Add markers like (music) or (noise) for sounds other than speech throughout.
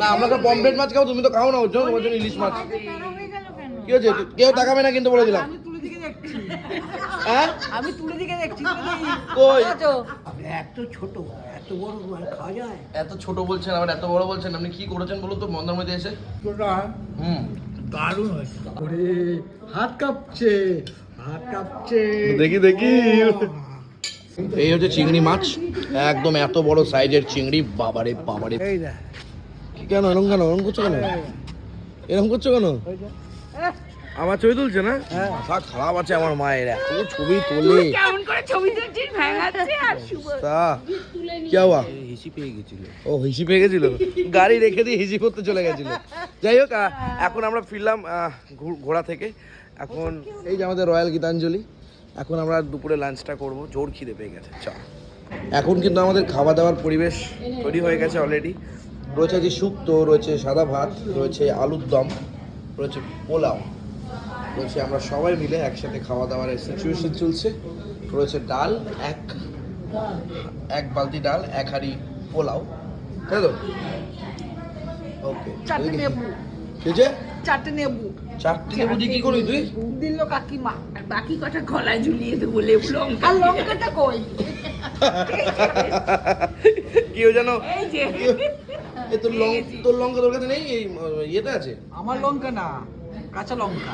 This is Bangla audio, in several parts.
না আপনাকে পমফ্রেট মাছ খাও তুমি তো খাও না ওর জন্য ইলিশ মাছ। কি হয়েছে? কেউ তাকাবে না কিন্তু বলে দিলাম। আমি তুলে দিকে দেখছি। হ্যাঁ? আমি তুলে দিকে দেখছি কই? এত ছোট এত বড় খাওয়া যায়? এত ছোট বলছেন আবার এত বড় বলছেন আপনি কি করেছেন বলুন তো মন্দার মধ্যে এসে? হুম। দারুণ হয়েছে। হাত কাঁপছে হাত কাঁপছে। দেখি দেখি। এই হচ্ছে চিংড়ি মাছ একদম এত বড় সাইজের চিংড়ি বাবারে বাবারে। এই দেখ। কি কেন? এরকম কেন? এরকম করছ কেন? এরকম করছ কেন? আমার ছবি তুলছে না? হ্যাঁ। মাথা খারাপ আছে আমার মায়ের। এত ছবি তোলে। কেমন করে ছবি তুলছিস? ভেঙাচ্ছে আর শুভ তা কি হওয়া? হিসি পেয়ে গেছিল। ও হিসি পেয়ে গেছিল? গাড়ি রেখে দিয়ে হিসি করতে চলে গেছিল। যাই হোক এখন আমরা ফিরলাম ঘোড়া থেকে। এখন এই যে আমাদের রয়্যাল গীতাঞ্জলি। এখন আমরা দুপুরে লাঞ্চটা করব। জোর খিদে পেয়ে গেছে চল। এখন কিন্তু আমাদের খাওয়া দাওয়ার পরিবেশ তৈরি হয়ে গেছে অলরেডি রয়েছে যে শুক্তো রয়েছে সাদা ভাত রয়েছে আলুর দম রয়েছে পোলাও। রয়েছে আমরা সবাই মিলে একসাথে খাওয়া দাওয়ার সিচুয়েশন চলছে। রয়েছে ডাল এক এক বালতি ডাল এক হাঁড়ি পোলাও। তাই তো? ওকে চারটে নেবু ঠিক চারটে নেবু চারটি লেবু দিয়ে কি করবি তুই? দিল কাকিমা বাকি কটা গলায় ঝুলিয়ে দেবো লেবু লঙ্কা আর লঙ্কাটা কই? (laughs) (laughs) কি হয়ে জানো? এই যে। এ তোর লঙ্কা তোর লঙ্কা তোর কাছে নেই এই ইয়েতে আছে? আমার লঙ্কা না কাঁচা লঙ্কা।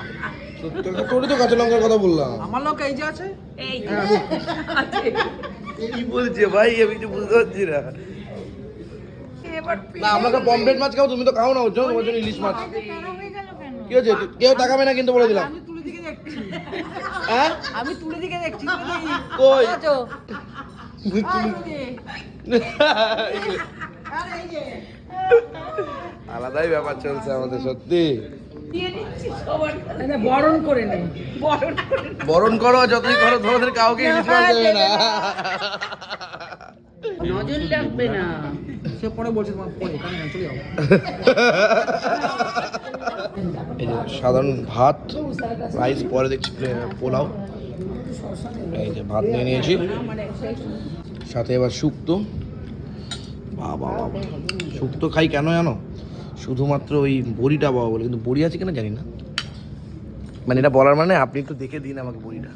তো- তোরই তো কাঁচা লঙ্কার কথা বললাম। আমার লঙ্কা এই যে আছে? এই যে। আছে। কি বলছে ভাই? আমি কিছু বুঝতে পারছি না। না আপনাকে পমফ্রেট মাছ খাও তুমি তো খাও না ওর জন্য তোমার জন্য ইলিশ মাছ। কি হয়েছে? কেউ তাকাবে না কিন্তু বলে দিলাম আমি তুলে দিকে দেখছি। হ্যাঁ? আমি তুলে দিকে দেখছি কই? আছো? আলাদাই ব্যাপার চলছে আমাদের সত্যি। দিয়ে দিচ্ছি সবার কাছে। না, বরণ করে নে। বরণ করে করো যতই করো তোমাদের কাউকে ইলিশ মাছ দেবে না। নজর লাগবে না। সে পরে বলছে তোমার পরে চলে যাও। এই যে সাধারণ ভাত রাইস পরে দেখছি পোলাও। এই যে ভাত নিয়ে নিয়েছি। সাথে এবার শুক্তো। বাবা বাবা। শুক্তো খাই কেন জানো? শুধুমাত্র ওই বড়িটা বাবা বলে। কিন্তু বড়ি আছে কিনা জানি না। মানে এটা বলার মানে আপনি একটু দেখে দিন আমাকে বড়িটা।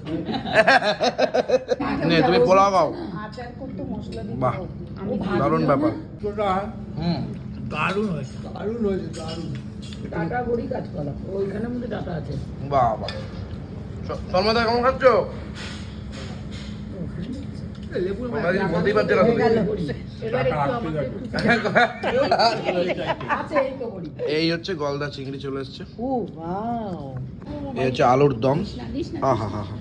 নে তুমি পোলাও খাও বাহ দারুণ ব্যাপার। হুম। দারুণ হয়েছে দারুণ হয়েছে দারুণ। টাটা বড়ি কাজ করা ওইখানের মধ্যে টাটা আছে। বাহ বাহ সলমাদা কেমন খাচ্ছ? লেবু না আমাকে আছে এই তো বড়ি এই হচ্ছে গলদা চিংড়ি চলে এসছে। এই হচ্ছে আলুর দম। আহা হা হা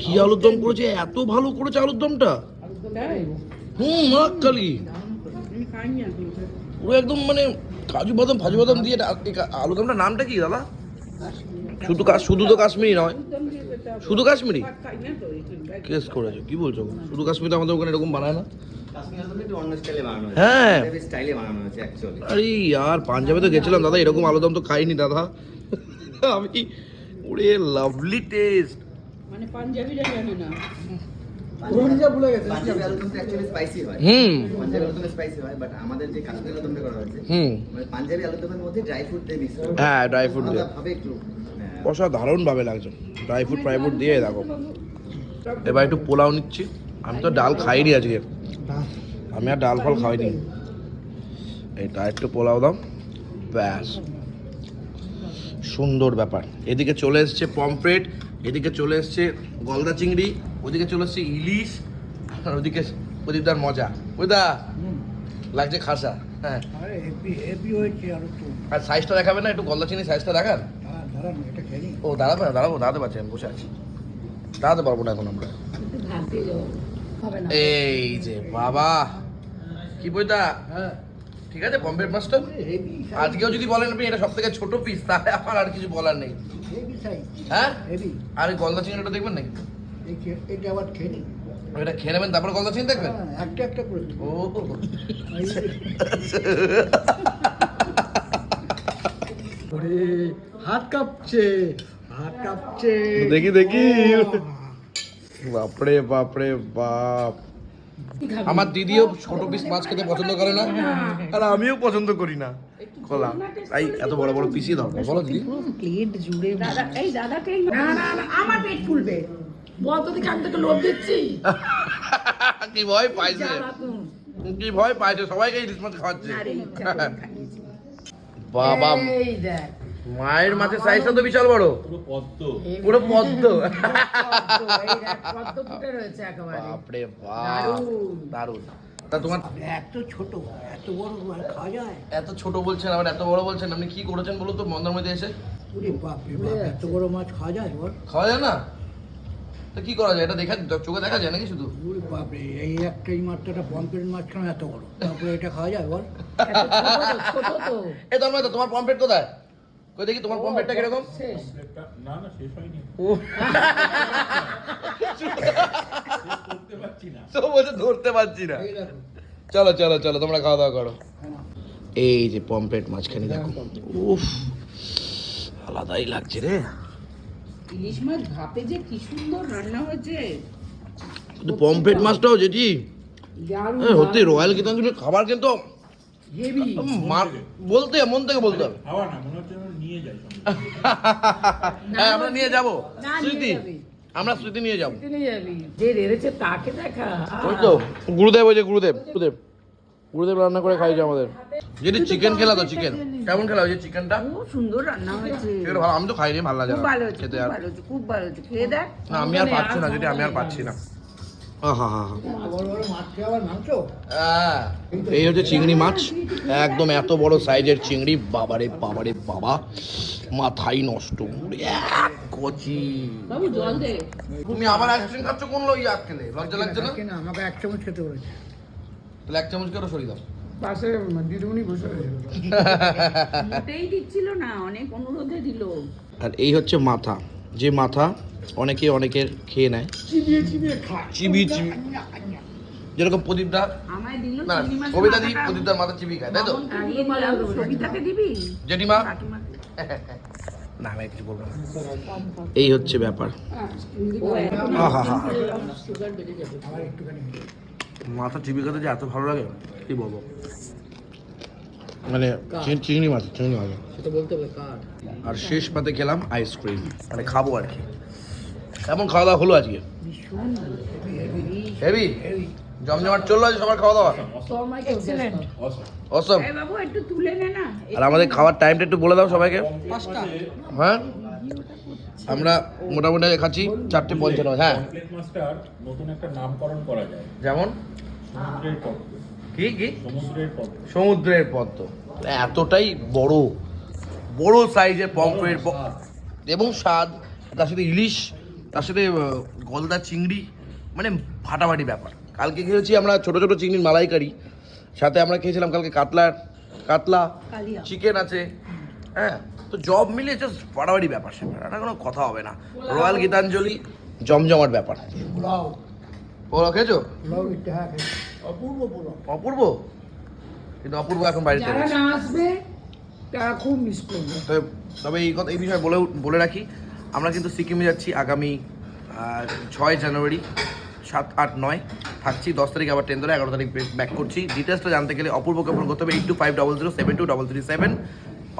কি আলুর দম করেছে? এত ভালো করেছে আলুর দমটা? হুম মাকালি পুরো একদম মানে কাজু বাদাম ফাজু বাদাম দিয়ে আলুর দমটার নামটা কি দাদা? শুধু শুধু তো কাশ্মীরি নয়। শুধু কাশ্মীরি। কেস করেছ। কি বলছো? শুধু কাশ্মীরি আমাদের ওখানে এরকম বানায় না? হ্যাঁ। আরে আর পাঞ্জাবে তো গেছিলাম দাদা এরকম আলুদম তো খাইনি দাদা। আমি ওরে লাভলি টেস্ট মানে পাঞ্জাবিরা জানে না? রোহিঙ্গা ভুলে গেছে পাঞ্জাবি আলুদমটা অ্যাকচুয়ালি স্পাইসি হয়। হুম। পাঞ্জাবি আলুদম স্পাইসি হয় বাট আমাদের যে কাশ্মীর আলুদমটা করা হয়েছে হুম। মানে পাঞ্জাবি আলুদমের মধ্যে ড্রাই ফ্রুট দিয়ে মিক্স হ্যাঁ ড্রাই ফ্রুট দিয়ে। ভাবে হ্যাঁ, অসাধারণ ভাবে লাগছে ড্রাই ফ্রুট ফ্রাই ফ্রুট দিয়ে দেখো। এবার একটু পোলাও নিচ্ছি। আমি তো ডাল খাইনি আজকে। আমি আর ডাল ফল খাইনি। এটা একটু পোলাও দাও। ব্যাস। সুন্দর ব্যাপার। এদিকে চলে এসছে পমফ্রেট এদিকে চলে এসছে গলদা চিংড়ি ওদিকে চলে এসছে ইলিশ আর ওদিকে প্রদীপদার মজা। বুঝদা লাগছে খাসা। হ্যাঁ। আরে সাইজটা দেখাবে না? একটু গলদা চিংড়ি সাইজটা দেখান। হ্যাঁ। ও দাঁড়াবে না দাঁড়াবো দাঁড়াতে পারছি আমি বসে আছি। দাঁড়াতে পারব না এখন আমরা। এই যে বাবা কি বইটা হ্যাঁ। ঠিক আছে বম্বের মাছটা হেভি আজকেও যদি বলেন আপনি এটা সব থেকে ছোট পিস তাহলে আমার আর কিছু বলার নেই। হ্যাঁ? আর গলদা চিংড়িটা দেখবেন নাকি? এটা আবার খেয়ে এটা খেয়ে নেবেন তারপরে গলদা চিংড়ি দেখবেন? হ্যাঁ, একটা একটা করে ও। ওরে হাত কাঁপছে হাত কাঁপছে। দেখি দেখি। বাপরে বাপরে বাপ। আমার দিদিও ছোট পিস মাছ খেতে পছন্দ করে না আর আমিও পছন্দ করি না। কলা তাই এত বড় বড় পিসই দরকার। বলো দিদি। প্লেট জুড়ে দাদা এই দাদাকে না না না আমার পেট ফুলবে। বল তো দেখি আমি তোকে লোভ দিচ্ছি। (laughs) কি ভয় পাইছে। কি ভয় পাইছে। সবাইকে ইলিশ মাছ খাওয়াচ্ছে। বাবা। এই দেখ। মায়ের মাছের সাইজটা তো বিশাল বড়। পুরো পদ্ম। পুরো পদ্ম, (laughs) পদ্ম ফুটে রয়েছে একেবারে। বাপরে বাপ দারুণ। তা তোমার এত ছোট এত বড় খাওয়া যায়? এত ছোট বলছেন আবার এত বড় বলছেন আপনি কি করেছেন বলুন তো মন্দার মধ্যে এসে? ওরে বাপ বাপ এত বড় মাছ খাওয়া যায় বল? খাওয়া যায় না? তো কি করা যায়? এটা দেখা চোখে দেখা যায় নাকি শুধু? ওরে বাপরে এই একটা এই মাত্রাটা পম্পের মাছ কেন এত বড়। তারপরে এটা খাওয়া যায় বল? এত ছোট তো, ছোট তো এ তো তোমার পম্পেট কোথায়? কই দেখি তোমার পম্পেটটা কীরকম? শেষ। না না শেষ হয়নি। বলছে ধরতে পারছি না। চলো চলো চলো তোমরা খাওয়া দাওয়া করো। এই যে পম্পেট মাঝখানে দেখো। উফ আলাদাই লাগছে রে। ইলিশ মাছ ভাপে যে কি সুন্দর রান্না হয়েছে। কিন্তু মাছটাও যেটি সত্যি রয়্যাল গীতাঞ্জলির খাবার কিন্তু হেভি বলতে মন থেকে বলতে হবে। খাওয়া না মনে হচ্ছে নিয়ে যাই হ্যাঁ আমরা নিয়ে যাব। আমরা স্মৃতি নিয়ে যাব। যে রেড়েছে তাকে দেখা। ওই তো গুরুদেব ওই যে গুরুদেব গুরুদেব। গুরুদেব রান্না করে খাইছে আমাদের। যেটি চিকেন খেলা তো চিকেন। কেমন খেলা হয়েছে চিকেনটা? খুব সুন্দর রান্না হয়েছে। ভালো আমি তো খাইনি ভালো লাগে খুব ভালো হয়েছে খেতে খুব আর। ভালো হয়েছে খুব ভালো হয়েছে। খেয়ে দেখ। না আমি আর পাচ্ছি না যেটি আমি আর পাচ্ছি না। এই হচ্ছে চিংড়ি মাছ। একদম এত বড় সাইজের চিংড়ি। বাবারে বাবারে বাবা। মাথাই নষ্ট। এক কচি। তুমি আবার আইসক্রিম খাচ্ছ? কোন লই আখ খেলে লজ্জা লাগছে না? না আমাকে এক চামচ খেতে বলেছে তাহলে এক চামচ করে সরিয়ে দাও? পাশে দিদিমণি বসে মোটেই দিচ্ছিল না অনেক অনুরোধে দিল। আর এই হচ্ছে মাথা। যে মাথা অনেকে অনেকের খেয়ে নেয়। চিবি চিবি যেরকম প্রদীপদা আমায় না কবিতা দি। প্রদীপদার মাথা চিবি খায় তাই তো? জেঠিমা? না আমি কিছু বলব না। এই হচ্ছে ব্যাপার। মাথা চিবি খেতে যে এত ভালো লাগে কি বলব? মানে চিংড়ি মাছ চিংড়ি মাছ সেটা বলতে হবে কার। আর শেষ পাতে খেলাম আইসক্রিম মানে খাব আর কি। কেমন খাওয়া দাওয়া হলো আজকে? হেভি জমজমাট চলল আজ সবার খাওয়া দাওয়া অসম এই বাবু একটু তুলে নে না। আর আমাদের খাওয়ার টাইমটা একটু বলে দাও সবাইকে। হ্যাঁ? আমরা মোটামুটি খাচ্ছি চারটে পঞ্চান্ন হ্যাঁ। নতুন একটা নামকরণ করা যায়। যেমন? কি কি? সমুদ্রের পদ্ম। সমুদ্রের পদ্ম। এতটাই বড় বড় সাইজের পম্পের এবং স্বাদ তার সাথে ইলিশ তার সাথে গলদা চিংড়ি মানে ফাটাফাটি ব্যাপার। কালকে খেয়েছি আমরা ছোট ছোট চিংড়ির মালাইকারি সাথে আমরা খেয়েছিলাম কালকে কাতলার কাতলা চিকেন আছে। হ্যাঁ তো জব মিলিয়ে জাস্ট ফাটাফাটি ব্যাপার এটা কোনো কথা হবে না। রয়্যাল গীতাঞ্জলি জমজমাট ব্যাপার। পোলাও খেয়েছো? হ্যাঁ। অপূর্ব পোলাও। অপূর্ব? কিন্তু অপূর্ব এখন বাড়িতে যারা না আসবে তারা খুব মিস করবে। তবে তবে এই কথা এই বিষয়ে বলে বলে রাখি আমরা কিন্তু সিকিমে যাচ্ছি আগামী ছয় জানুয়ারি সাত আট নয়। থাকছি দশ তারিখ আবার টেন ধরে এগারো তারিখ ব্যাক করছি। ডিটেলসটা জানতে গেলে অপূর্বকে ফোন করতে হবে eight two five double zero seven two double three seven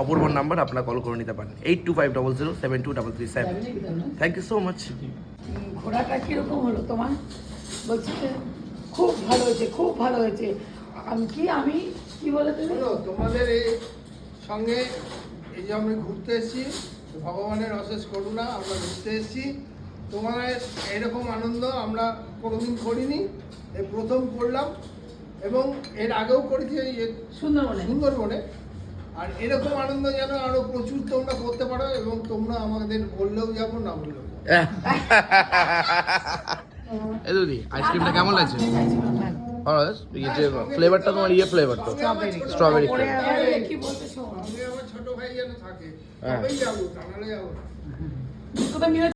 অপূর্বর number আপনারা কল করে নিতে পারেন। Eight two five double zero seven two double three seven thank you so much ঘোড়াটা কীরকম হলো তোমার? বলছি যে, খুব ভালো হয়েছে খুব ভালো হয়েছে। আমি কি আমি কি বলে তুমি? শোনো তোমাদের এই সঙ্গে এই যে আমরা ঘুরতে এসেছি ভগবানের অশেষ করুণা আমরা ঘুরতে এসেছি। তোমাদের এরকম আনন্দ আমরা কোনোদিন করিনি এই প্রথম করলাম এবং এর আগেও করেছি এই সুন্দরবনে। সুন্দরবনে। আর এরকম আনন্দ যেন আরও প্রচুর তোমরা করতে পারো এবং তোমরা আমাদের বললেও যাব না বললেও (laughs) এই দিদি আইসক্রিমটা কেমন লাগছে? ভালো ইয়ে যে ফ্লেভারটা তোমার ইয়ে ফ্লেভার তো স্ট্রবেরি ফ্লেভার সঙ্গে আমার ছোট ভাই যেন থাকে